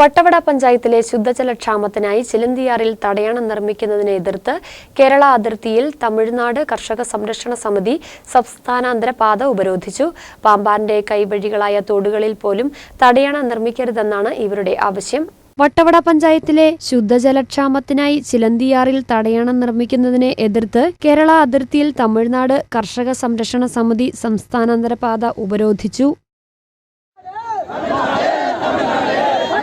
വട്ടവട പഞ്ചായത്തിലെ ശുദ്ധജലക്ഷാമത്തിനായി ചിലന്തിയാറിൽ തടയണം നിർമ്മിക്കുന്നതിനെ എതിർത്ത് കേരള അതിർത്തിയിൽ തമിഴ്നാട് കർഷക സംരക്ഷണ സമിതി സംസ്ഥാനാന്തര പാത ഉപരോധിച്ചു. പാമ്പാന്റെ കൈവഴികളായ തോടുകളിൽ പോലും തടയണം നിർമ്മിക്കരുതെന്നാണ് ഇവരുടെ ആവശ്യം. വട്ടവട പഞ്ചായത്തിലെ ശുദ്ധജലക്ഷാമത്തിനായി ചിലന്തിയാറിൽ തടയണം നിർമ്മിക്കുന്നതിനെ എതിർത്ത് കേരള അതിർത്തിയിൽ തമിഴ്നാട് കർഷക സംരക്ഷണ സമിതി സംസ്ഥാനാന്തര പാത ഉപരോധിച്ചു.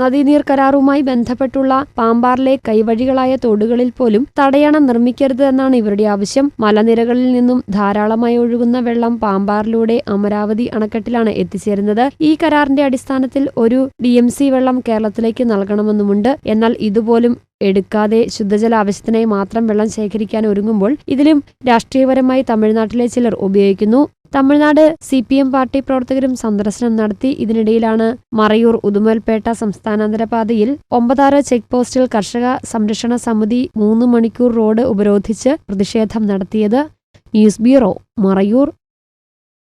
നദീനീർ കരാറുമായി ബന്ധപ്പെട്ടുള്ള പാമ്പാറിലെ കൈവഴികളായ തോടുകളിൽ പോലും തടയണം നിർമ്മിക്കരുത് എന്നാണ് ഇവരുടെ ആവശ്യം. മലനിരകളിൽ നിന്നും ധാരാളമായി ഒഴുകുന്ന വെള്ളം പാമ്പാറിലൂടെ അമരാവതി അണക്കെട്ടിലാണ് എത്തിച്ചേരുന്നത്. ഈ കരാറിന്റെ അടിസ്ഥാനത്തിൽ ഒരു ഡി വെള്ളം കേരളത്തിലേക്ക് നൽകണമെന്നുമുണ്ട്. എന്നാൽ ഇതുപോലും എടുക്കാതെ ശുദ്ധജല ആവശ്യത്തിനായി മാത്രം വെള്ളം ശേഖരിക്കാൻ ഒരുങ്ങുമ്പോൾ ഇതിലും രാഷ്ട്രീയപരമായി തമിഴ്നാട്ടിലെ ചിലർ ഉപയോഗിക്കുന്നു. Tamil Nadu C P M party പ്രവർത്തകരും സന്ദർശനം നടത്തി. ഇതിനിടയിലാണ് മറയൂർ ഉദുമൽപേട്ട സംസ്ഥാനാന്തര പാതയിൽ ഒമ്പതാറ് ചെക്ക് പോസ്റ്റിൽ കർഷക സംരക്ഷണ സമിതി മൂന്ന് മണിക്കൂർ റോഡ് ഉപരോധിച്ച് പ്രതിഷേധം നടത്തിയത്. News bureau Marayur.